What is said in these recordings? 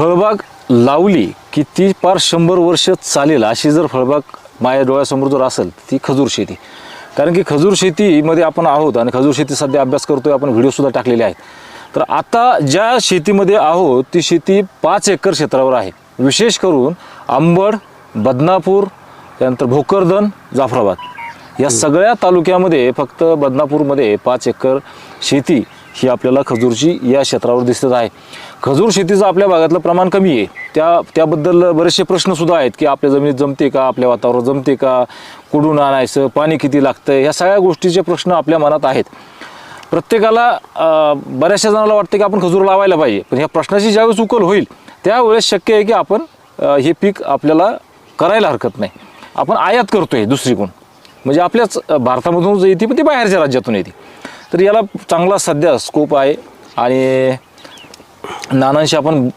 फळबाग लावली की ती पार शंभर वर्ष चालेल अशी जर फळबाग माझ्या डोळ्यासमोर जर असेल ती खजूर शेती. कारण की खजूर शेतीमध्ये आपण आहोत आणि खजूर शेती सध्या अभ्यास करतोय आपण व्हिडिओसुद्धा टाकलेले आहेत. तर आता ज्या शेतीमध्ये आहोत ती शेती पाच एकर क्षेत्रावर आहे. विशेष करून आंबड बदनापूर त्यानंतर भोकरदन जाफराबाद. या सगळ्या तालुक्यामध्ये फक्त बदनापूरमध्ये पाच एकर शेती ही आपल्याला खजूरची या क्षेत्रावर दिसत आहे. खजूर शेतीचं आपल्या भागातलं प्रमाण कमी आहे. त्या त्याबद्दल बरेचसे प्रश्नसुद्धा आहेत की आपल्या जमिनीत जमते का? आपल्या वातावरणात जमते का? कुठून आणायचं? पाणी किती लागतं ह्या सगळ्या गोष्टीचे प्रश्न आपल्या मनात आहेत. प्रत्येकाला बऱ्याचशा जणांना वाटतं की आपण खजूर लावायला पाहिजे. पण ह्या प्रश्नाची ज्यावेळेस उकल होईल त्यावेळेस शक्य आहे की आपण हे पीक आपल्याला करायला हरकत नाही. आपण आयात करतो आहे दुसरीकडून. म्हणजे आपल्याच भारतामधून जे येते पण ती बाहेरच्या राज्यातून येते. तर याला चांगला सध्या स्कोप आहे आणि नानांशी आपण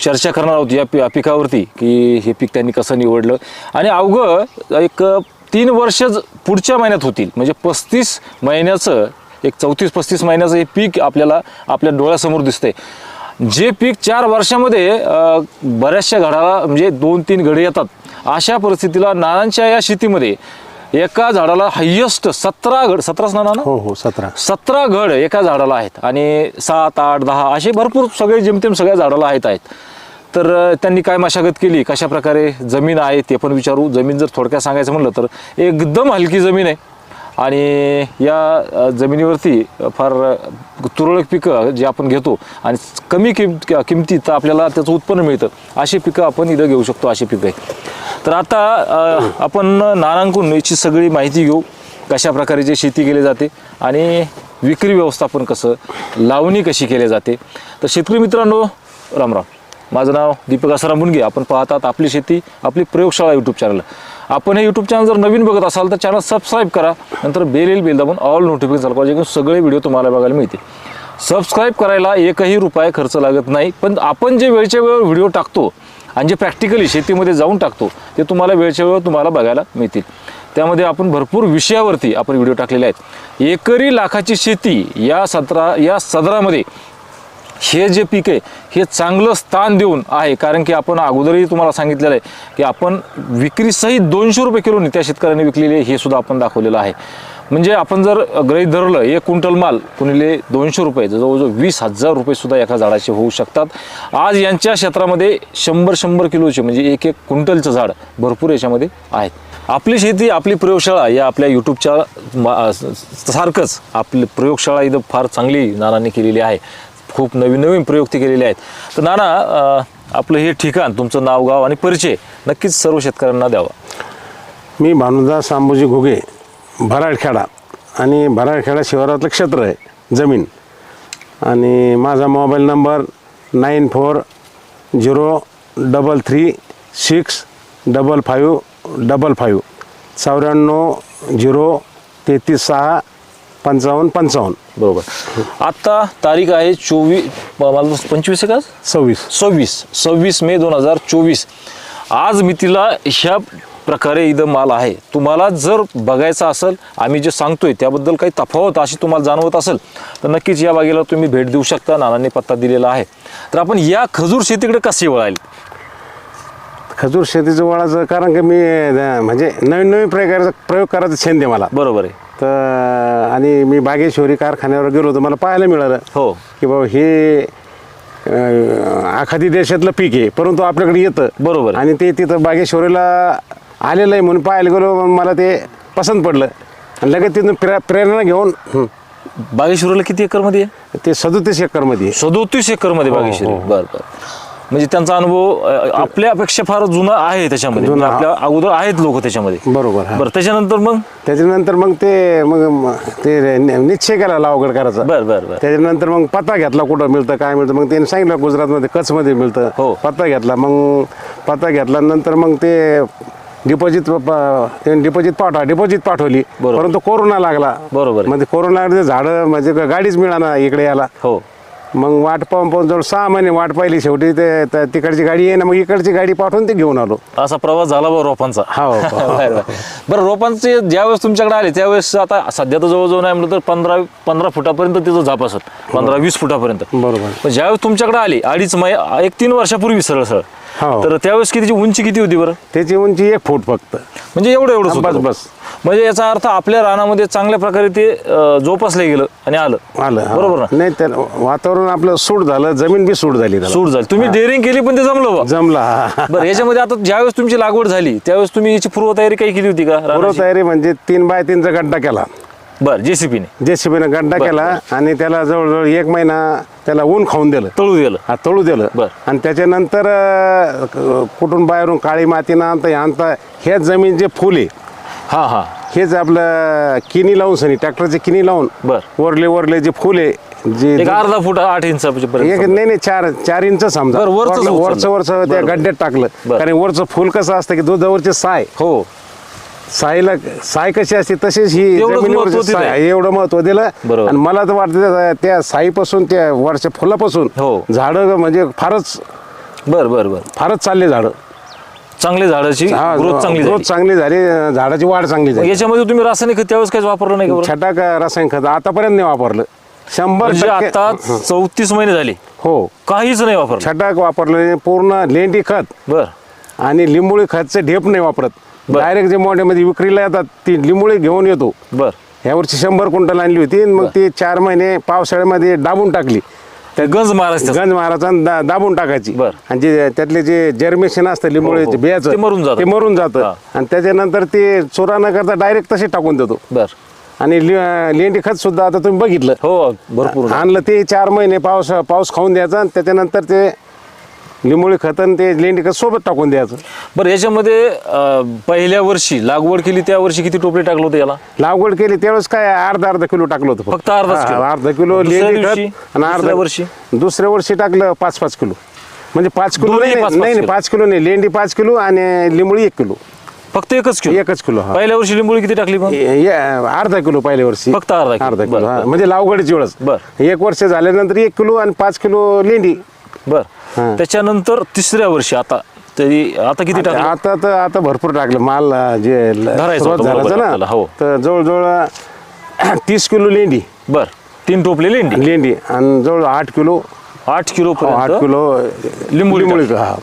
चर्चा करणार आहोत या पि पिकावरती की हे पीक त्यांनी कसं निवडलं. आणि अवघं एक तीन वर्ष पुढच्या महिन्यात होतील. म्हणजे पस्तीस महिन्याचं एक चौतीस पस्तीस महिन्याचं हे पीक आपल्याला आपल्या डोळ्यासमोर दिसतंय. जे पीक चार वर्षामध्ये बऱ्याचशा घडाला म्हणजे दोन तीन घडे येतात. अशा परिस्थितीला नानांच्या या शेतीमध्ये एका झाडाला हायेस्ट सतरा घड सतराच ना नाना हो हो सतरा. सतरा घड एका झाडाला आहेत. आणि सात आठ दहा असे भरपूर सगळे जेमतेम सगळ्या झाडाला आहेत आहेत. तर त्यांनी काय मशागत केली? कशा प्रकारे जमीन आहे ते पण विचारू. जमीन जर थोडक्यात सांगायचं म्हणलं तर एकदम हलकी जमीन आहे. आणि या जमिनीवरती फार तुरळक पिकं जे आपण घेतो आणि कमी किम किमतीत आपल्याला त्याचं उत्पन्न मिळतं अशी पिकं आपण इथं घेऊ शकतो अशी पिकं आहे तर आता आपण नारांकून याची सगळी माहिती घेऊ कशा प्रकारे जे शेती केली जाते आणि विक्री व्यवस्थापन कसं लावणी कशी केली जाते. तर शेतकरी मित्रांनो रामराम माझं नाव दीपक आसाराम मुनगे. आपण पाहतात आपली शेती आपली प्रयोगशाळा यूट्यूब चॅनल आपण हे यूट्यूब चॅनल जर नवीन बघत असाल तर चॅनल सबस्क्राईब करा. नंतर बेल येईल बेल दाबून ऑल नोटिफिकेशन चालू करा सगळे व्हिडिओ तुम्हाला बघायला मिळतील. सबस्क्राईब करायला एकही रुपये खर्च लागत नाही पण आपण जे वेळच्या वेळेवर व्हिडिओ टाकतो आणि जे प्रॅक्टिकली शेतीमध्ये जाऊन टाकतो ते तुम्हाला वेळच्या वेळेवर तुम्हाला बघायला मिळतील. त्यामध्ये आपण भरपूर विषयावरती आपण व्हिडिओ टाकलेले आहेत. एकरी लाखाची शेती या सतरा या सदरामध्ये हे जे पीक आहे हे चांगलं स्थान देऊन आहे. कारण की आपण अगोदरही तुम्हाला सांगितलेलं आहे की आपण विक्रीसहित दोनशे रुपये किलोनी त्या शेतकऱ्यांनी विकलेले हे सुद्धा आपण दाखवलेलं आहे. म्हणजे आपण जर गृहीत धरलं एक क्विंटल माल कुणीले दोनशे रुपये जवळजवळ वीस हजार रुपयेसुद्धा एका झाडाचे होऊ शकतात. आज यांच्या क्षेत्रामध्ये शंभर शंभर किलोचे म्हणजे एक एक क्विंटलचं झाड भरपूर याच्यामध्ये आहेत. आपली शेती आपली प्रयोगशाळा या आपल्या यूट्यूबच्या मा- सारखंच आपली प्रयोगशाळा इथं फार चांगली नानांनी केलेली आहे. खूप नवीन नवीन प्रयोग ते केलेले आहेत. तर नाना आपलं हे ठिकाण तुमचं नाव गाव आणि परिचय नक्कीच सर्व शेतकऱ्यांना द्यावा. मी भानुदास अंबुजी घुगे भराडखेडा. आणि भराडखेडा शिवारातलं क्षेत्र आहे जमीन. आणि माझा mobile number nine four zero double three six double five double five चौऱ्याण्णव झिरो तेहतीस सहा पंचावन्न पंचावन्न. बरोबर. आता तारीख आहे चोवीस मला पंचवीस आहे का सव्वीस. सव्वीस. सव्वीस मे दोन हजार चोवीस. आज मी तिला ह्या प्रकारे इथं माल आहे. तुम्हाला जर बघायचं असेल आम्ही जे सांगतोय त्याबद्दल काही तफावत अशी तुम्हाला जाणवत असेल तर नक्कीच या बागेला तुम्ही भेट देऊ शकता. नानांनी पत्ता दिलेला आहे. तर आपण या खजूर शेतीकडे कसे वळायला? खजूर शेतीचं वळाचं कारण की मी अं, म्हणजे नवीन नवीन प्रकारचा प्रयोग करायचा छंद आहे मला. बरोबर आहे. तर आणि मी बागेश्वरी कारखान्यावर गेलो होतो. मला पाहायला मिळालं हो. की बाबा हे अं, आखाती देशातलं पीक आहे परंतु आपल्याकडे येतं. बरोबर. आणि ते तिथं बागेश्वरीला आलेलं आहे म्हणून पाहायला गेलो मग मला ते पसंत पडलं. आणि लगेच तिथून प्रे प्रेरणा घेऊन हं, बागेश्वरीला किती एकरमध्ये आहे? ते सदोतीस एकरमध्ये आहे. सदोतीस एकरमध्ये हो, बागेश्वरी. हो. बरं बरं. म्हणजे त्यांचा अनुभव अ, आपल्यापेक्षा फार जुना आहे त्याच्यामध्ये. म्हणजे आपल्या अगोदर आहेत लोक त्याच्यामध्ये. बरोबर हा. बरं त्याच्यानंतर मग? त्याच्यानंतर मग ते मग म- ते नि- निश्चय केला लावगड करायचा. बरं बरं बरं. त्याच्यानंतर मग पत्ता घेतला कुठं मिळतं काय मिळतं. मग त्यांनी सांगितलं गुजरातमध्ये कच्छमध्ये मिळतं. हो. पत्ता घेतला. मग पत्ता घेतल्यानंतर मग ते डिपॉझिट त्यांनी डिपॉझिट पाठवा डिपॉझिट पाठवली. बरोबर. परंतु कोरोना लागला. बरोबर. आहे. म्हणजे कोरोना झाडं म्हणजे गाडीच मिळाना इकडे यायला. हो. मग वाट पाहून पाहून जवळ सहा महिने वाट पाहिली शेवटी ते त- तिकडची गाडी आहे ना मग इकडची गाडी पाठवून ते घेऊन आलो. असा प्रवास झाला बा रोपांचा. हो, हो. बरं, बरं. बरं रोपांचे ज्यावेळेस तुमच्याकडे आले त्यावेळेस आता सध्या तर जवळजवळ नाही म्हणलं तर पंधरा पंधरा फुटापर्यंत तिचं झाप असत. पंधरा वीस फुटापर्यंत. बरोबर. पण ज्यावेळेस तुमच्याकडे आली अडीच मै एक तीन वर्षापूर्वी सरळ सरळ हो. तर त्यावेळेस कितीची उंची किती होती बरं? त्याची उंची एक फूट फक्त. म्हणजे एवढं एवढं बस, बस. म्हणजे याचा अर्थ आपल्या रानामध्ये चांगल्या प्रकारे ते अं, जोपासलं गेलं आणि आलं. आलं हा. बरोबर ना? नाही तर वातावरण आपलं सूट झालं जमीन बी सूट झाली त्याला. सूट झाली. तुम्ही डेअरिंग केली पण ते जमलं बा. जमला हा. बरं याच्यामध्ये आता ज्यावेळेस तुमची लागवड झाली त्यावेळेस तुम्ही याची पूर्वतयारी काही केली होती का पूर्व रानाची? तयारी म्हणजे तीन बाय तीनचा गड्डा केला. बरं जेसीपीने. जेसीबीनं गड्डा केला आणि त्याला जवळजवळ एक महिना त्याला ऊन खाऊन दिलं. तळू दिलं. हा तळू दिलं. बरं. आणि त्याच्यानंतर अं, क- कुठून बाहेरून काळी मातीनं आणता आणता हेच जमीन जे फुल हा हा. हेच आपलं किनी लावून सनी ट्रॅक्टरचे किनी लावून बरं. वरले वरले जे फुल जे एक अर्धा फुट आठ इंच एक नाही नाही चार चार इंच समजा बरं, वरचंच वरलं- उचललं. वरचं वरचं त्या. गड्ड्यात टाकलं बरं. कारण वरचं फुल कसं असतं की दुधावरचे साय हो साईला साय कशी असते तशीच ही एवढंच जमिनीवरची महत्त्व दिलंय. साय एवढं महत्त्व दिलं बरोबर. आणि मला तर वाटतं त्या साईपासून त्या वरच्या फुलापासून हो. झाडं म्हणजे फारच बर बर बर फारच चालले झाडं चांगली झाडाची हा, ग्रोथ चांगली ग्रोथ झाली चांगली झाली झाडाची वाढ चांगली मग झाली याच्यामध्ये तुम्ही रासायनिक खत त्यावेळेस काहीच वापरलं नाही का बरं? छटाक रासायनिक खत आतापर्यंत नाही वापरलं शंभर म्हणजे टक्के आता चौतीस महिने झाले. हो. काहीच नाही वापरलं. छटाक वापरलं पूर्ण लेंडी खत. बर. आणि लिंबोळी खतचे ढेप नाही वापरत. बरं. डायरेक्ट जे मोठ्यामध्ये विक्रीला येतात ती लिंबोळी घेऊन येतो. बर. ह्या वर्षी शंभर क्विंटल आणली होती आणि मग ती चार महिने पावसाळ्यामध्ये दाबून टाकली. त्या गंज महाराज गंज आणि दा- दाबून टाकायची. बरं. आणि जे त्यातले जे जर्मेशन असतं हो, लिंबोळीचे हो. बियाचं ते मरून जातं. ते मरून हा. जातं आणि त्याच्यानंतर ते चोरा न करता डायरेक्ट तसे टाकून देतो. बर. आणि लि- लेंडी खत सुद्धा आता तुम्ही बघितलं हो भरपूर आणलं ते चार महिने पाऊस पाऊस खाऊन द्यायचा आणि त्याच्यानंतर ते लिंबोळी खत आणि ते लेंडी खत सोबत टाकून द्यायचं बरं याच्यामध्ये अं, पहिल्या वर्षी लागवड केली त्या वर्षी किती टोपले टाकलं होतं याला लागवड केली त्यावेळेस काय अर्धा अर्धा किलो टाकलं होतं फक्त अर्धाच हा, किलो? अर्धा किलो दुसऱ्या लेंडी दिवशी? खत आणि अर्धा दुसऱ्या वर्षी? दुसऱ्या वर्षी टाकलं पाच पाच किलो म्हणजे पाच किलो दोन्ही नाही पाच- नाही पाच नाही, किलो? पाच किलो नाही लेंडी पाच किलो आणि लिंबोळी एक किलो फक्त एकच किलो? एकच किलो हा. पहिल्या वर्षी लिंबोळी किती टाकली मग? अर्धा किलो पहिल्या वर्षी. फक्त अर्धा किलो. अर्धा किलो बरं, हा. बरं. म्हणजे लावगडीची वेळच. बरं. एक वर्ष झाल्यानंतर एक किलो आणि पाच किलो लेंडी. बर. हा. त्याच्यानंतर तिसऱ्या वर्षी आता तरी आता किती टाकलं? आता तर आता भरपूर टाकलं. माल अं, जे ल- धरायचं सुरुवात होतं बरोबर झालं आपल्याला, ना हो. तर जवळजवळ अं, तीस किलो लेंडी. बर. तीन टोपले लेंडी? लेंडी. आणि जवळ आठ किलो. आठ किलो हो, आठ पर्यंत किलो लिंबोळी लिंबोळी हा.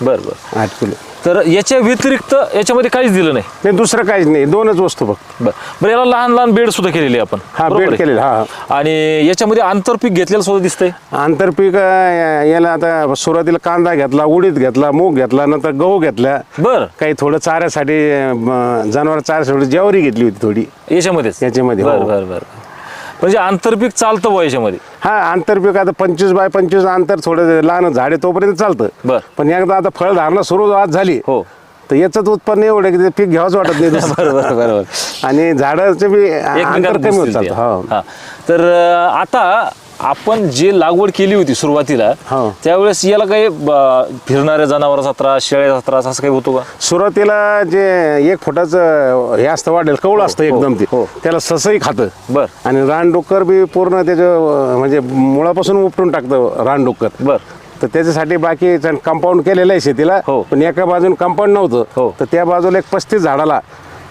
बर बर. आठ किलो. तर याच्या व्यतिरिक्त याच्यामध्ये काहीच दिलं नाही. नाही दुसरं काहीच नाही. दोनच वस्तू फक्त. बर. बरं याला लहान लहान बेड सुद्धा केलेली आहे आपण. हा बरोबर बेड आहे? केलेला हा आणि याच्यामध्ये आंतरपीक घेतलेलं सुद्धा दिसतंय? आंतरपीक अं, याला आता सुरुवातीला कांदा घेतला उडीद घेतला मूग घेतला नंतर गहू घेतला बर. काही थोडं चाऱ्यासाठी अं, जनावर चाऱ्यासाठी ज्वारी घेतली होती थोडी. याच्यामध्येच? याच्यामध्ये, बर हो. बर बर. म्हणजे आंतरपीक चालतं बुवा याच्यामध्ये हा आंतरपीक आता पंचवीस बाय पंचवीस अंतर थोडं लहान झाडे तोपर्यंत चालतं बर. पण एकदा आता फळ धारणा सुरुवात झाली हो तर याचं उत्पन्न एवढं की ते पीक घ्यावंच वाटत नाही दुसरं. बरोबर बरोबर आणि झाडाचं बी अंतर कमी होत दिसतील ते. चालतं हो हा. तर अं, आता आपण जे लागवड केली होती सुरुवातीला हो. त्यावेळेस याला काही ब- फिरणाऱ्या जनावरांचा त्रास शेळ्याचा त्रास असं काही होतो का सुरुवातीला जे एक फुटाचं हे असतं वाढेल कवळ असतं एकदम ते हो. त्याला ससही खातं बर आणि रानडुक्कर बी पूर्ण त्याचं अं, म्हणजे मुळापासून उपटून टाकतं रानडुक्कर बर तर त्याच्यासाठी बाकी कंपाऊंड केलेलं आहे शेतीला हो. पण एका बाजून कंपाऊंड हो. नव्हतं तर त्या बाजूला एक पस्तीस झाडाला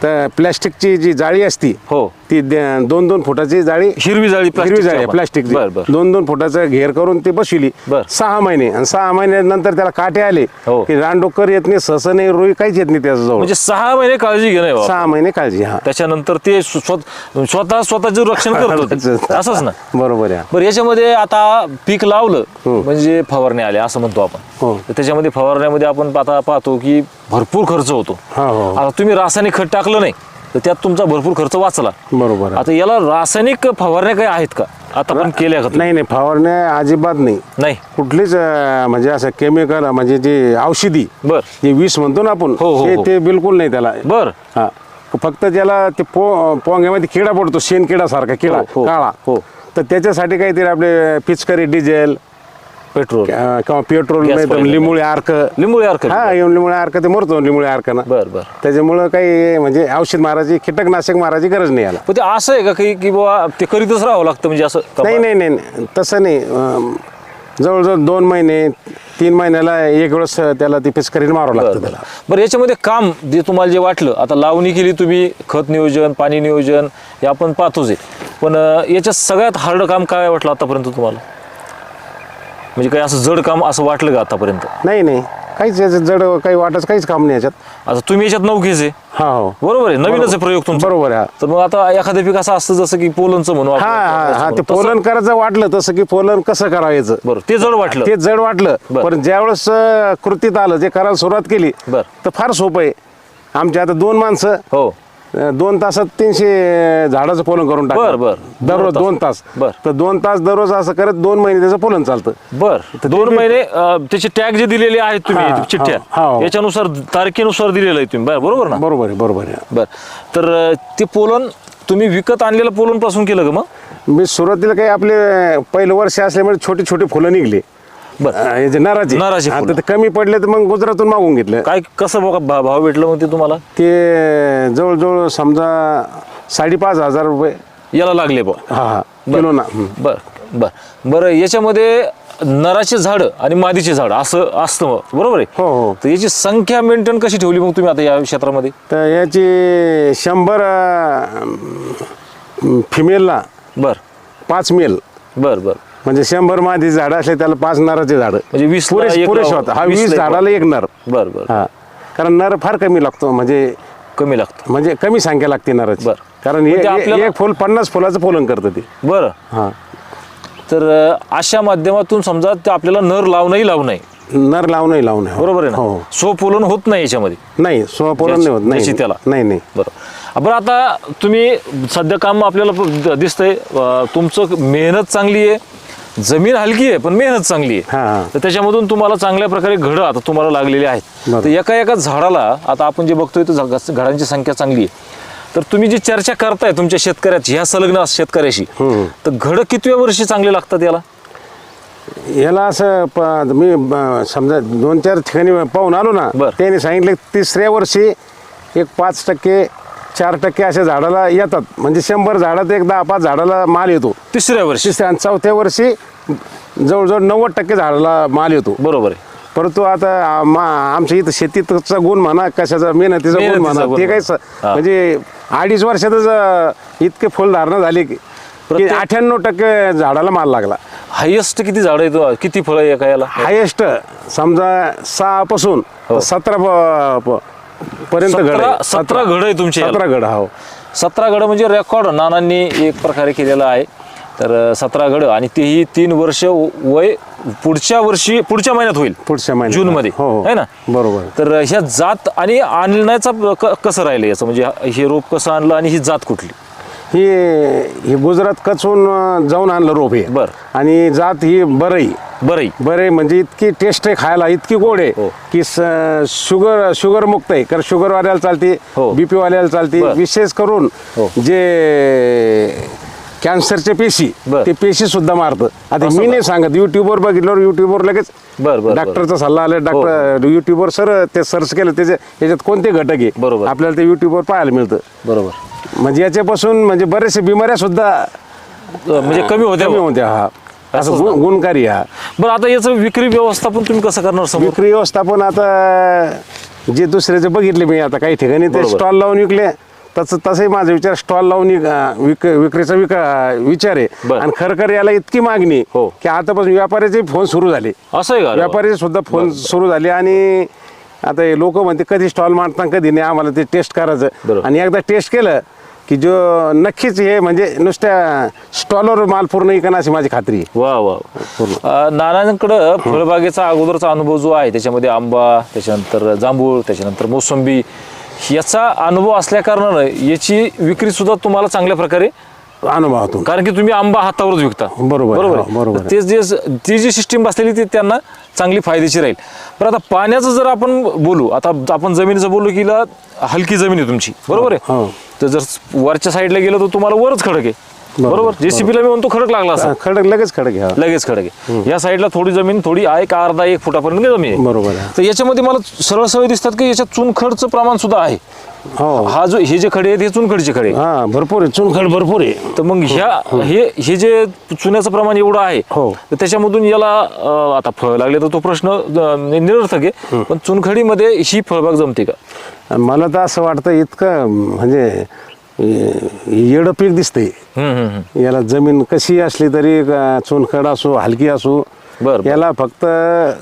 तर प्लॅस्टिकची जी जाळी असती हो ती दोन दोन फुटाची जाळी हिरवी जाळी हिरवी प्लास्टिकची जाळी आपण. प्लास्टिकची बर बर. दोन दोन फुटाचं घेर करून ती बसविली. बर. सहा महिने. आणि सहा महिन्यानंतर त्याला काटे आले. हो. की रानडुक्कर येत नाही सस नाही रुई काहीच येत नाही त्याच्याजवळ म्हणजे सहा महिने काळजी घेणे बाबा. सहा महिने काळजी हा. त्याच्यानंतर ते स्व- स्व- स्वतः स्वतःचे रक्षण करतो असंच ना? बरोबर आहे. बरं याच्यामध्ये आता पीक लावलं म्हणजे फवारणी आले असं म्हणतो आपण. हो. तर त्याच्यामध्ये फवारण्यामध्ये आपण आता पाहतो की भरपूर खर्च होतो. हा हो. आता तुम्ही रासायनिक खत टाकलं नाही. तर त्यात तुमचा भरपूर खर्च वाचला. बरोबर आहे. आता याला रासायनिक फवारण्या काही आहेत का? आता पण केल्या का तुम्ही? नाही नाही फवारण्या अजिबात नाही. नाही. कुठलीच अं, म्हणजे असं केमिकल म्हणजे जे औषधी बर. जे विष म्हणतो ना आपण हो, हो, ते- हो. ते बिलकुल नाही त्याला. बर. हा. फक्त त्याला ते पो पोंग्यामध्ये किडा पडतो शेण किडा सारखा किडा हो, हो, काळा. हो. तर त्याच्यासाठी काहीतरी आपले पिचकरी डिझेल पेट्रोल. अं, किंवा पेट्रोल Gas नाही तर पाहिजे. लिंबोळी अर्क लिंबोळी अर्क हा लिंबोळी अर्क ते मरतो लिंबोळी अर्क ना बर बर. त्याच्यामुळं काही म्हणजे औषध मारायची कीटकनाशक मारायची गरज नाही याला. पण ते असं आहे का की की बाबा ते करीतच राहावं लागतं म्हणजे असं का नाही नाही नाही नाही. तसं नाही. अं, जवळजवळ दोन महिने तीन महिन्याला एक वेळेस त्याला ती पिचकरीने मारावं लागतं. त्याला. बरं याच्यामध्ये काम जे तुम्हाला जे वाटलं आता लावणी केली तुम्ही खत नियोजन पाणी नियोजन हे आपण पाहतोच आहे. पण अं, याच्यात सगळ्यात हार्ड काम काय वाटलं आतापर्यंत तुम्हाला? म्हणजे काही असं जड काम असं वाटलं का आतापर्यंत? नाही नाही. काहीच याच्यात जड काही वाटच काहीच काम नाही याच्यात. आता तुम्ही याच्यात नवखेच आहे? हा हो. बरोबर आहे. नवीनच आहे प्रयोग तुमचा. बरोबर आहे हा. तर मग आता एखादं पीक असं असतं जसं की पोलनचं म्हणू आपण. हा हा. हा ते तसं- पोलन करायचं वाटलं तसं की पोलन कसं करायचं? बरं ते जड वाटलं. ते जड वाटलं. बरं. पण ज्यावेळेस अं, कृतीत आलं जे करायला सुरुवात केली बरं. तर फार सोपं आहे. आमच्या आता दोन माणसं हो. दोन तासात तीनशे झाडाचं पोलन करून टाकलं. बरं, बरं. दररोज दोन तास. बरं. तर दोन तास दररोज असं करत दोन महिने त्याचं पोलन चालतं. बर. दोन महिने अं, त्याचे टॅग जे दिलेले आहेत तुम्ही हा, चिठ्ठ्या हा, हा. याच्यानुसार तारखेनुसार दिलेलं आहे तुम्ही. बरं, बरोबर ना? बरोबर आहे बरोबर आहे. बर. तर अं, ते पोलन तुम्ही विकत आणलेलं पोलनपासून केलं का मग? मी सुरुवातीला काही आपले पहिलं वर्ष असल्यामुळे छोटी छोटी फुलं निघली. बरं. अं, जे नराची नराची आता. ते कमी पडले तर मग गुजरातून मागून घेतलं. काय कसं बघा भा- भाव भेटलं मग ते तुम्हाला? ते जवळजवळ समजा साडेपाच हजार रुपये. याला लागले बा. हा हा. किलो ना. हं. बर बर. बरं याच्यामध्ये नराचे झाड आणि मादीचे झाड असं असतं बरोबर आहे? हो हो. तर याची संख्या मेंटेन कशी ठेवली मग तुम्ही आता या क्षेत्रामध्ये? तर याची शंभर फिमेलला बर. पाच मेल बर बर. म्हणजे शंभर मादी झाडं असले त्याला पाच नराचे झाडं. म्हणजे वीस पुरेश पुरेश होता. हा वीस झाडाला एक नर. बर बर. हा. कारण नर फार कमी लागतो म्हणजे कमी लागतं. म्हणजे कमी संख्या लागते नराची. बरं. कारण हे- म्हणजे हे- एक फुल पन्नास फुलाचं फुलन करतं ते. बरं. हा. तर अशा माध्यमातून समजा ते आपल्याला नर लावणंही लावणं आहे नर लावून लावून बरोबर आहे हो. ना सो पोलन होत नाही याच्यामध्ये. नाही सोळा पोलन नाही होत. नाही त्याला. नाही नाही. बरोबर बरं आता तुम्ही सध्या काम आपल्याला दिसतंय. तुमचं मेहनत चांगली आहे. जमीन हलकी आहे पण मेहनत चांगली आहे हा तर त्याच्यामधून तुम्हाला चांगल्या प्रकारे घडं आता तुम्हाला लागलेली आहेत बरोबर. तर एका एका झाडाला आता आपण जे बघतोय तर झ- घडांची संख्या चांगली आहे तर तुम्ही जी चर्चा करताय तुमच्या शेतकऱ्याची ह्या संलग्न शेतकऱ्याशी हम्म. तर घडं कितव्या वर्षी चांगले लागतात याला याला असं प- मी ब- समजा दोन चार ठिकाणी पाहून आलो ना बरं. त्यांनी सांगितलं की तिसऱ्या वर्षी एक पाच टक्के चार टक्के अशा झाडाला येतात. म्हणजे शंभर झाडात एक दहा पाच झाडाला माल येतो. तिसऱ्या वर्षी. तिसऱ्या आणि चौथ्या वर्षी जवळजवळ नव्वद टक्के झाडाला माल येतो. बरोबर आहे. परंतु आता आम- आमच्या इथं शेतीचा गुण म्हणा कशाचा मेहनतीचा गुण मेहनतीचा म्हणा गुण ते काय म्हणा. स- हा. म्हणजे अडीच वर्षातच अं, इतके फुलधारणा झाली की प्रत्येक- अठ्याण्णव टक्के झाडाला माल लागला. हायेस्ट किती झाड आहेत किती फळं आहे एका याला? हायेस्ट समजा सहा पासून हो. सतरा प- प- पर्यंत घड सतरा आहे. सतरा घड आहे तुमचे याला. सतरा घड हो. सतरा गड म्हणजे रेकॉर्ड नानांनी एक प्रकारे केलेला आहे. तर सतरा गड आणि तेही तीन वर्ष वय पुढच्या वर्षी पुढच्या महिन्यात होईल. पुढच्या महिन्यात. जून मध्ये हो हो. है ना? बरोबर. तर ह्या जात आणि आणण्याचा क- कसं राहिलं याचं? म्हणजे हे रोप कसं आणलं आणि ही जात कुठली? ही ही गुजरात कचून जाऊन आणलं रोप हे बर. आणि जात ही बरई बरं बरे म्हणजे इतकी टेस्ट आहे खायला इतकी गोड आहे हो. की स- शुगर शुगर मुक्त आहे कारण शुगर वाल्याला चालते हो. बीपी वाल्याला चालते बर. विशेष करून हो. जे कॅन्सरचे पेशी बर. ते पेशी सुद्धा मारतं आता असं मी? नाही सांगत युट्यूबवर बघितल्यावर युट्यूबवर लगेच बर, बर. डॉक्टरचा सल्ला आला डॉक्टर युट्यूबवर सर ते सर्च केलं त्याचे याच्यात कोणते घटक आहे बरोबर. आपल्याला ते युट्यूबवर पाहायला मिळतं बरोबर म्हणजे याच्यापासून म्हणजे बरेचसे बिमाऱ्या सुद्धा म्हणजे कमी होत्या कमी होत्या हा असं गुण- गुणकारी हा बरं आता याचं विक्री व्यवस्थापन तुम्ही कसं करणार समोर विक्री व्यवस्थापन आता जे दुसऱ्याचे बघितले मी आता काही ठिकाणी ते बरोबर. स्टॉल लावून विकले तसं तसंही माझा विचार स्टॉल लावून विक- विक विक्रीचा विक विचार आहे बरं. आणि खरखर याला इतकी मागणी हो. की आतापासून व्यापाऱ्याचे फोन सुरू झाले असं आहे का अरे वा. व्यापारी सुद्धा फोन सुरू झाले आणि आता लोक म्हणते कधी स्टॉल मारता कधी नाही आम्हाला ते टेस्ट करायचं. आणि एकदा टेस्ट केलं की जो नक्कीच हे म्हणजे नुसत्या स्टॉलवर माल पूर्ण इकणं अशी माझी खात्री आहे. वा वा अं, नानांकडं फळबागेचा अगोदरचा अनुभव जो आहे त्याच्यामध्ये आंबा त्याच्यानंतर जांभूळ त्याच्यानंतर मोसंबी याचा अनुभव असल्या कारणानं याची विक्री सुद्धा तुम्हाला चांगल्या प्रकारे अनुभवातून. कारण की तुम्ही आंबा हातावरच विकता. बरोबर, बरोबर हो? बरोबर तर ते जे ती जी सिस्टीम बसलेली ती त्यांना चांगली फायदेशीर राहील. पण आता पाण्याचं जर आपण बोलू आता आपण जमिनीचं बोललो की ला हलकी जमीन आहे तुमची. बरोबर आहे? हो. तर जर वरच्या साईडला गेलं तर तुम्हाला वरच खडक आहे. बरोबर. जेसीबीला मी म्हणतो खडक लागला असं खडक लगेच खडक घ्या. लगेच खडक आहे. या साईडला थोडी जमीन थोडी आहे का अर्धा एक फुटापर्यंत जमीन आहे. बरोबर तर याच्यामध्ये मला सरळ सरळ दिसतात की याच्यात चुनखडचं प्रमाण सुद्धा आहे. हो. हा जो हे जे खडे आहेत हे चुनखडचे खडे. हा भरपूर आहे. चुनखड भरपूर आहे. तर मग ह्या हे. हे जे चुन्याचं प्रमाण एवढं आहे हो. तर त्याच्यामधून याला आता फळ लागले तर तो प्रश्न निरर्थक आहे. पण चुनखडीमध्ये ही फळबाग जमते का? मला तर असं वाटतं इतकं म्हणजे येडं पीक दिसतंय. याला जमीन कशी असली तरी चुनखड असो हलकी असो. याला फक्त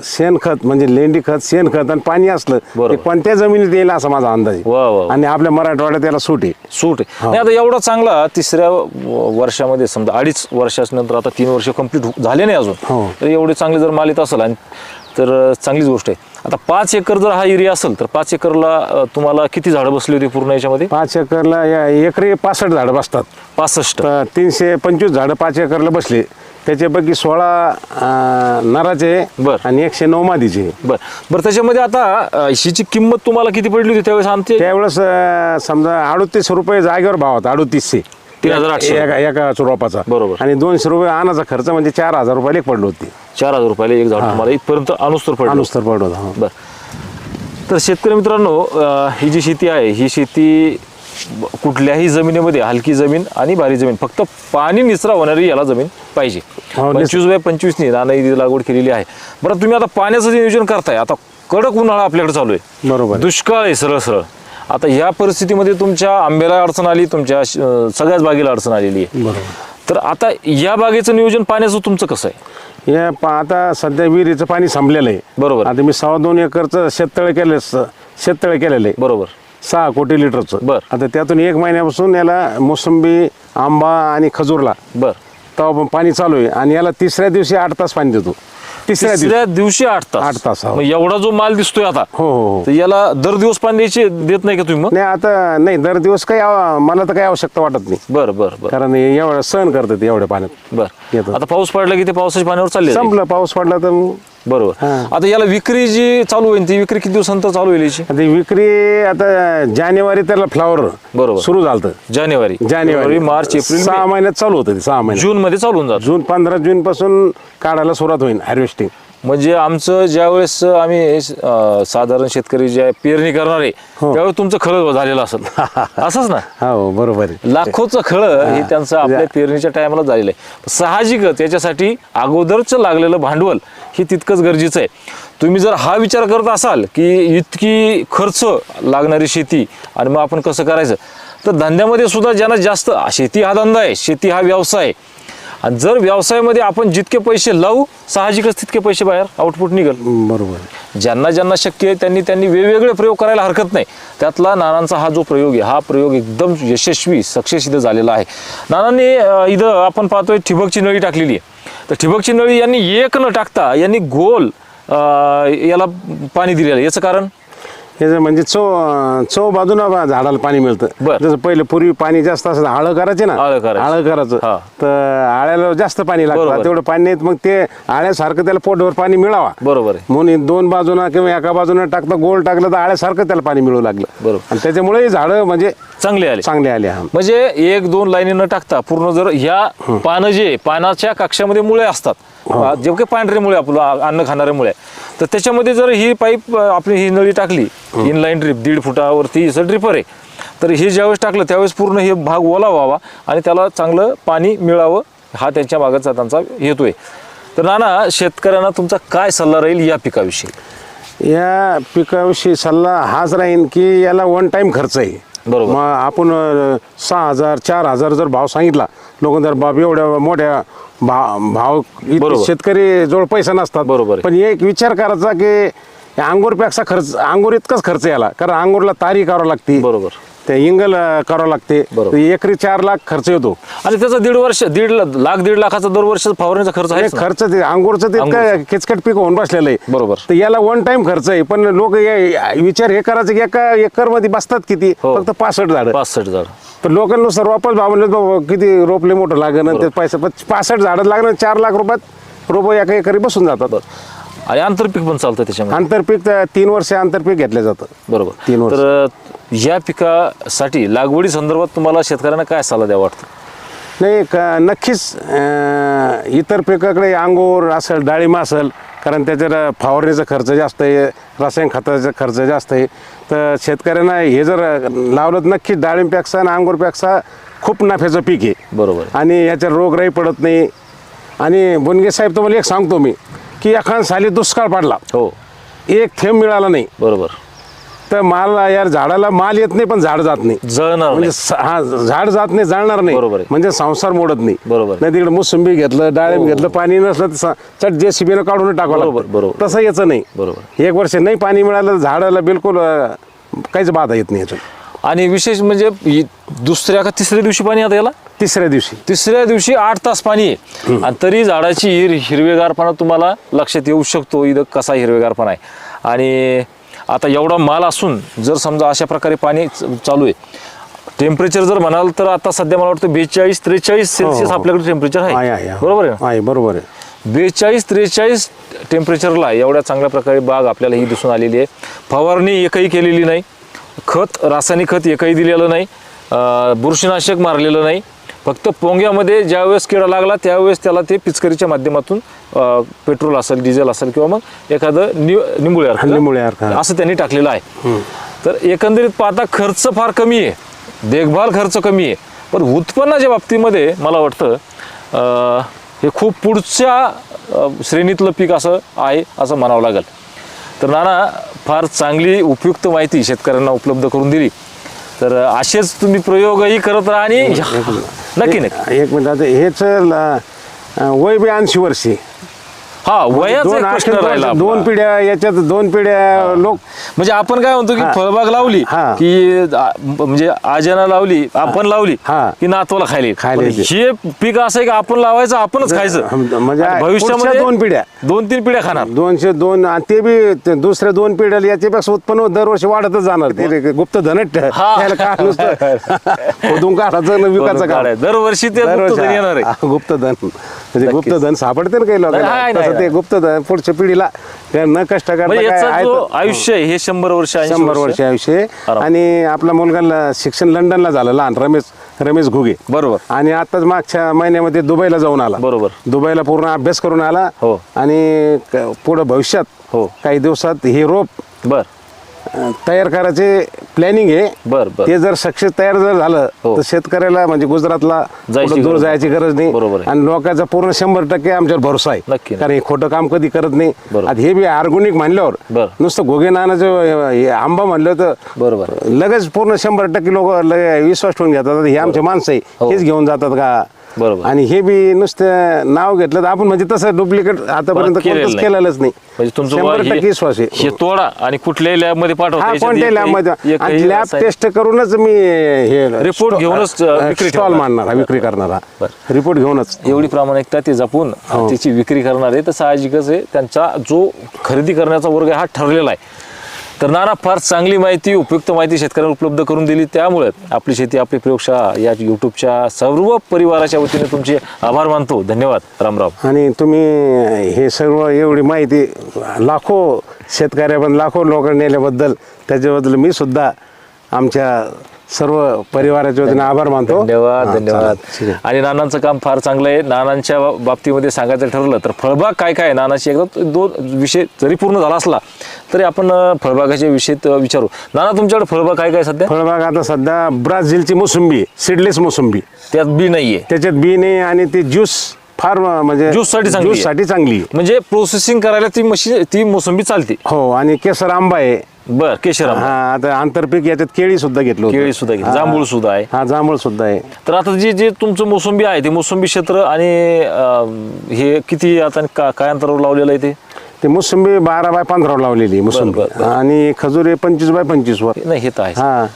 शेणखत म्हणजे लेंडी खत शेणखत आणि पाणी असलं कोणत्या जमिनीत येईल असा माझा अंदाज आहे. आणि आपल्या मराठवाड्यात याला सूट आहे. सूट आहे. आता एवढा चांगला तिसऱ्या वर्षामध्ये समजा अडीच वर्षानंतर आता तीन वर्ष कंप्लीट झाले नाही हो. अजून तर एवढे चांगले जर माल येत असेल आणि तर चांगलीच गोष्ट आहे. आता पाच एकर जर हा एरिया असेल तर पाच एकरला अं, तुम्हाला किती झाडं बसली होती पूर्ण याच्यामध्ये? पाच एकरला या एकरी पासष्ट झाडं बसतात. पासष्ट. तर तीनशे पंचवीस झाडं पाच एकरला बसले. त्याच्यापैकी सोळा अं, नराचे बरं. आणि एकशे नऊ मादीचे. बर. बरं त्याच्यामध्ये आता अं, हिची किंमत तुम्हाला किती पडली होती त्यावेळेस? आमचे त्यावेळेस अं, समजा अडोतीस रुपये जागेवर भाव होता अडोतीसशे. तीन हजार आठशे. एका एका रोपाचा बरोबर. आणि दोनशे रुपये आणाचा खर्च म्हणजे चार हजार रुपयाला एक पडलो होती. चार हजार रुपयाला एक झाड तुम्हाला इथपर्यंत अनुस्तर पडलं अनुस्तर पडत होता. बर. तर शेतकरी मित्रांनो अं, ही जी शेती आहे ही शेती ब- कुठल्याही जमिनीमध्ये हलकी जमीन आणि भारी जमीन फक्त पाणी निचरा होणारी याला जमीन पाहिजे. हो, पंचवीस बाय पंचवीसनी नाना लागवड केलेली आहे. बरं तुम्ही आता पाण्याचं जे नियोजन करताय आता कडक उन्हाळा आपल्याकडे चालू आहे. बरोबर. दुष्काळ आहे सरळ सरळ. आता या परिस्थितीमध्ये तुमच्या आंब्याला अडचण आली तुमच्या अं, सगळ्याच बागेला अडचण आलेली आहे. बरोबर. तर आता या बागेचं नियोजन पाण्याचं तुमचं कसं आहे? या पा- आता सध्या विहिरीचं पाणी संपलेलं आहे. बरोबर. आता मी सव्वा दोन एकरचं शेततळे केलं शेततळे केलेलं आहे. बरोबर. सहा कोटी लिटरचं. बर. आता त्यातून एक महिन्यापासून याला मोसंबी आंबा आणि खजूरला बर. तेव्हा पण पाणी चालू आहे आणि याला तिसऱ्या दिवशी आठ तास पाणी देतो. तिसऱ्या दिवशी. तिसऱ्या दिवशी आठ तास. आठ तास, हो. मग एवढा जो माल दिसतोय आता हो हो हो. तर याला दर दिवस पाणी द्यायचे देत नाही का तुम्ही मग? नाही आता नाही दर दिवस काही आव- मला तर काही आवश्यकता वाटत नाही. बर बर बर. कारण हे एवढं सहन करतात एवढ्या पाण्यात. बर. येतो. आता पाऊस पडला की ते पावसाच्या पाण्यावर चालले. संपलं पाऊस पडला तर मग बरोबर. आता याला विक्री जी चालू होईल ती विक्री किती दिवसानंतर चालू होईल याची? आता विक्री आता जानेवारी त्याला फ्लावर बरोबर. सुरू झालं जानेवारी. जानेवारी. मार्च एप्रिल सहा. महिन्यात चालू होतं ते सहा महिन्यात. जून मध्ये चालू होऊन जात. जून पंधरा जून पासून काढायला सुरुवात होईल हार्वेस्टिंग म्हणजे आमचं ज्यावेळेस आम्ही अं, साधारण शेतकरी जे पेरणी करणार आहे हो. त्यावेळेस तुमचं खळ झालेलं असेल. असंच ना? हो बरोबर आहे. लाखोचं खळ हे त्यांचं आपल्या पेरणीच्या टायमाला झालेलं आहे. साहजिकच याच्यासाठी अगोदरचं लागलेलं भांडवल हे तितकंच गरजेचं आहे. तुम्ही जर हा विचार करत असाल की इतकी खर्च लागणारी शेती आणि मग आपण कसं करायचं? तर धंद्यामध्ये सुद्धा ज्यांना जास्त शेती हा धंदा आहे शेती हा व्यवसाय आहे आणि जर व्यवसायामध्ये आपण जितके पैसे लावू साहजिकच तितके पैसे बाहेर आउटपुट निघेल. बरोबर. ज्यांना ज्यांना शक्य आहे त्यांनी त्यांनी वेगवेगळे प्रयोग करायला हरकत नाही. त्यातला नानांचा हा जो प्रयोग आहे हा प्रयोग एकदम यशस्वी सक्सेस इथं झालेला आहे. नानांनी अं, इथं आपण पाहतोय ठिबकची नळी टाकलेली आहे. तर ठिबकची नळी यांनी एक न टाकता यांनी गोल अं, याला पाणी दिलेलं आहे. याचं कारण? याचं म्हणजे चव चव बाजूला बा- झाडाला पाणी मिळतं बर. जसं पहिले पूर्वी पाणी जास्त असं आळं करायचे ना आळं करायचे. आळं करायचं हा. तर आळ्याला जास्त पाणी बरोबर. लागतं तेवढं पाणी नाही मग ते आळ्यासारखं त्याला पोटभर पाणी मिळावा बरोबर आहे म्हणून दोन बाजूना किंवा एका बाजूनं टाकता गोल टाकलं तर आळ्यासारखं त्याला पाणी मिळू लागलं बरोबर. आणि त्याच्यामुळे हे झाडं म्हणजे चांगले आले चांगले आले हा म्हणजे एक दोन लाईनी न टाकता पूर्ण जर ह्या पानं जे पानाच्या कक्षामध्ये मुळे असतात जे काही पांढरे मुळे आपलं अन्न खाणारे मुळे तर त्याच्यामध्ये जर ही पाईप आपली ही नळी टाकली इन लाईन ड्रिप दीड फुटावरती ड्रिपर आहे तर हे ज्यावेळेस टाकलं त्यावेळेस पूर्ण हे भाग ओला व्हावा आणि त्याला चांगलं पाणी मिळावं हा त्यांच्या मागाचा त्यांचा हेतू आहे. तर नाना शेतकऱ्यांना तुमचा काय सल्ला राहील या पिकाविषयी? या पिकाविषयी सल्ला हाच राहीन की याला वन टाइम खर्च आहे. बरोबर. मग आपण सहा हजार चार हजार जर भाव सांगितला लोक जर बाब एवढ्या मोठ्या भाव भाव बरोबर. शेतकरी जवळ पैसा नसतात बरोबर आहे. पण एक विचार करायचा की अंगूरपेक्षा खर्च अंगूर इतकाच खर्च याला कारण अंगूरला तारी करावं लागते बरोबर ते इंगल अं, करावं लागते. बरोबर. एकरी चार लाख खर्च येतो. आणि त्याचा दीड वर्ष दीड ला- लाख दीड लाखाचा दर वर्ष फवारणीचा खर्च आहे खर्च ते अंगूरचं ते. इतकं किचकट पीक होऊन बसलेलं आहे. बरोबर. तर याला वन टाइम खर्च आहे. पण लोक विचार हे करायचं की एका एकरमध्ये बसतात किती? हो. फक्त पासष्ट झाड. पासष्ट झाड. तर लोकांनुसार वापस भाव म्हणले बाबा किती रोपले मोठं लागेल ते पैसा पण पासष्ट झाडं लागणार चार लाख रुपयात रोप एका एकरी बसून जातात. आणि आंतरपीक पण चालतं त्याच्यामध्ये. आंतरपीक तर तीन वर्ष आंतरपीक घेतलं जातं. बरोबर. तीन वर्ष. तर या पिकासाठी लागवडी संदर्भात तुम्हाला शेतकऱ्यांना काय सल्ला द्यावा वाटतं? नाही का नक्कीच अं, इतर पिकाकडे अंगूर असेल डाळिंब असेल कारण त्याच्यात फवारणीचा खर्च जास्त आहे रासायनिक खताचा खर्च जास्त आहे. तर शेतकऱ्यांना हे जर लावलं तर नक्कीच डाळिंबपेक्षा आणि अंगूरपेक्षा खूप नफ्याचं पीक आहे. बरोबर. आहे. आणि याच्यात रोगराई पडत नाही. आणि बोनगे साहेब तुम्हाला एक सांगतो मी. की एखाद साली दुष्काळ पडला हो एक थेंब मिळाला नाही बरोबर तर माल यार झाडाला माल येत नाही पण झाड जात नाही जळणार म्हणजे नाही. स- हा झाड जात नाही जाणार नाही बरोबर आहे. म्हणजे संसार मोडत नाही बरोबर. नाही तिकडे मोसंबी घेतलं डाळिंब घेतलं पाणी नसलं तर स- चट जे शिबीनं काढून टाकावं बरोबर. बरोबर. तसं याचं नाही बरोबर. एक वर्ष नाही पाणी मिळालं तर झाडाला बिलकुल अं, काहीच बाधा येत नाही याच्यात आणि विशेष म्हणजे इ- दुसऱ्या का तिसऱ्या दिवशी पाणी आता याला? तिसऱ्या दिवशी. तिसऱ्या दिवशी आठ तास पाणी आहे. आणि तरी झाडाची हिर हिरवेगारपणा तुम्हाला लक्षात येऊ शकतो इथं कसा हिरवेगारपणा आहे. आणि आता एवढा माल असून जर समजा अशा प्रकारे पाणी च- चालू आहे टेम्परेचर जर म्हणाल तर आता सध्या मला वाटतं बेचाळीस त्रेचाळीस सेल्सिअस हो. आपल्याकडे टेम्परेचर आहे. आहे आहे बरोबर आहे ना? आहे बरोबर आहे. बेचाळीस त्रेचाळीस टेम्परेचरला एवढ्या चांगल्या प्रकारे बाग आपल्याला ही दिसून आलेली आहे. फवारणी एकही केलेली नाही. खत रासायनिक खत एकही दिलेलं नाही बुरशीनाशक मारलेलं नाही. फक्त पोंग्यामध्ये ज्यावेळेस किडा लागला त्यावेळेस त्याला ते पिचकरीच्या माध्यमातून पेट्रोल असेल डिझेल असेल किंवा मग एखादं नि निंबुळे निंबुळे. असं त्यांनी टाकलेलं आहे. तर एकंदरीत पाहता खर्च फार कमी आहे. देखभाल खर्च कमी आहे. पण उत्पन्नाच्या बाबतीमध्ये मला वाटतं हे खूप पुढच्या श्रेणीतलं पीक असं आहे असं म्हणावं लागेल. तर नाना फार चांगली उपयुक्त माहिती शेतकऱ्यांना उपलब्ध करून दिली. तर असेच तुम्ही प्रयोगही करत राहा आणि नक्की नक्की एक मिनिट. आता हेच वय बी ऐंशी वर्षी. हा वयाचा दोन एक प्रश्न राहिला दोन आपला. पिढ्या याच्यात दोन पिढ्या लोक म्हणजे आपण काय म्हणतो की हा. फळबाग लावली हा. की आ- म्हणजे आज्यानं लावली आपण लावली हा. की नातवाला खायला येईल. खायला पण. हे पीक असं आहे की आपण लावायचं आपणच खायचं म्हणजे आणि भविष्यामध्ये पुढच्या दोन पिढ्या. दोन तीन पिढ्या खाणार दोनशे दोन आणि ते बी ते दुसऱ्या दोन पिढ्याला याच्यापेक्षा उत्पन्न दरवर्षी वाढतच जाणार ते गुप्त धन हा. काय नुसतं खोदून काढायचं आणि विकायचं. दरवर्षी ते गुप्तधन येणार आहे हा, गुप्तधन म्हणजे गुप्तधन सापडते ना काही नाही, लोकांना नाही, तसं ते. गुप्तधन पुढच्या पिढीला ते न कष्ट करता म्हणजे काय याचा आहे जो तर- आयुष्य आहे हे शंभर वर्ष 80 शंभर वर्ष आयुष्य. आराम. आणि आपला मुलगा शिक्षण लंडनला झालं लहान रमेश रमेश घुगे बरोबर आणि आताच मागच्या महिन्यामध्ये दुबईला जाऊन आला बरोबर. दुबईला पूर्ण अभ्यास करून आला हो. आणि क- पुढं भविष्यात हो. काही दिवसात हे रोप बर अं, तयार करायचे प्लॅनिंग आहे बर बर ते जर सक्सेस तयार जर झालं हो. तर शेतकऱ्याला म्हणजे गुजरातला जायची कुठं दूर गरज जायची गरज नाही बरोबर आहे. आणि लोकांचा पूर्ण शंभर टक्के आमच्यावर भरोसा आहे नक्की. कारण हे खोटं काम कधी करत नाही बरोबर. आता हे बी ऑर्गॅनिक म्हणल्यावर बर. नुसतं घोगे नानाचं हे आंबा म्हणलं तर बरोबर. लगेच पूर्ण शंभर टक्के लोक विश्वास ठेवून घेतात हे आमचे माणसं आहे हो. हेच घेऊन जातात का बरोबर. आणि हे बी नुसतं नाव घेतलं तर आपण म्हणजे तसं डुप्लिकेट आतापर्यंत केलेलं कोणतंच नाही. केलेलंच नाही म्हणजे तुमचं शंभर बुवा टक्के हे- विश्वास आहे तोडा आणि कुठल्याही लॅबमध्ये हा कोणत्या लॅबमध्ये आणि लॅब टेस्ट करूनच मी हे Report घेऊनच, अ, विक्री स्टॉल ठेवणार. मांडणार हा, विक्री करणारा बरं. रिपोर्ट घेऊनच एवढी प्रामाणिकता ते जपून हो. त्याची विक्री करणार आहे तर साहजिकच आहे त्यांचा जो खरेदी करण्याचा वर्ग आहे हा ठरलेला आहे तर नाना फार चांगली माहिती उपयुक्त माहिती शेतकऱ्यांना उपलब्ध करून दिली. त्यामुळे आपली शेती आपली प्रयोगशाळा या युट्यूबच्या सर्व परिवाराच्या वतीने तुमचे आभार मानतो. धन्यवाद. रामराव. आणि तुम्ही हे सर्व एवढी माहिती लाखो शेतकऱ्या लाखो लोक नेल्याबद्दल त्याच्याबद्दल मी सुद्धा आमच्या सर्व परिवाराच्या वतीने आभार मानतो. धन्यवाद धन्यवाद. आणि नानांचं काम फार चांगलं आहे. नानांच्या बाबतीमध्ये सांगायचं ठरलं तर फळबाग काय काय आहे? नानाची एकदम दोन विषय जरी पूर्ण झाला असला तरी आपण फळबागाच्या विषयीत अं, विचारू. नाना तुमच्याकडे फळबाग काय काय सध्या? फळबाग आता सध्या ब्राझीलची मोसंबी सीडलेस मोसंबी. त्यात बी नाहीये. त्याच्यात बी नाही आणि ते ज्यूस फार म्हणजे Juice साठी juice साठी चांगली. म्हणजे प्रोसेसिंग करायला ती मशीन ती मोसंबी चालते. हो आणि केसर आंबा आहे. बर केशर. हा आता आंतरपीक याच्यात केळी सुद्धा घेतलं. केळी सुद्धा घेतली, हा. जांभूळ सुद्धा आहे. हा जांभूळ सुद्धा आहे तर आता जे जे तुमचं मोसंबी आहे ते मोसंबी क्षेत्र आणि अं, हे किती आता का- काय अंतरावर लावलेलं आहे ते ते मोसंबी बारा बाय पंधरा लावलेली आहे मोसंबी बरं, बरं. आणि खजूर आहे पंचवीस बाय पंचवीस वर नाही हे तर आहे हा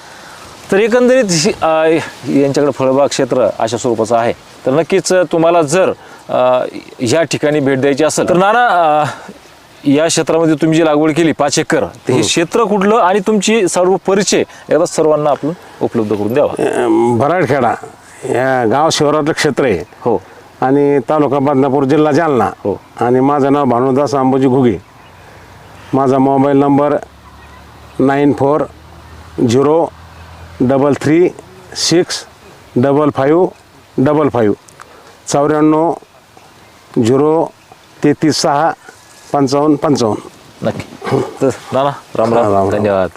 तर एकंदरीत ही- अं, यांच्याकडे फळबाग क्षेत्र अशा स्वरूपाचं आहे तर नक्कीच तुम्हाला जर अं, ह्या ठिकाणी भेट द्यायची असेल तर नाना अं, या क्षेत्रामध्ये तुम्ही जी लागवड केली पाच एकर तर हे क्षेत्र कुठलं आणि तुमची सर्व परिचय एकदा सर्वांना आपण उपलब्ध करून द्यावा. भराडखेडा या गाव शिवारातलं क्षेत्र आहे. हो. आणि तालुका बदनापूर जिल्हा जालना. हो. आणि माझं नाव भानुदास अंबोजी घुगे. माझा mobile number nine four zero double three six double five double five. चौऱ्याण्णव झिरो तेहतीस सहा पंचावन्न पंचावन्न नक्की तर राम, राम राम. धन्यवाद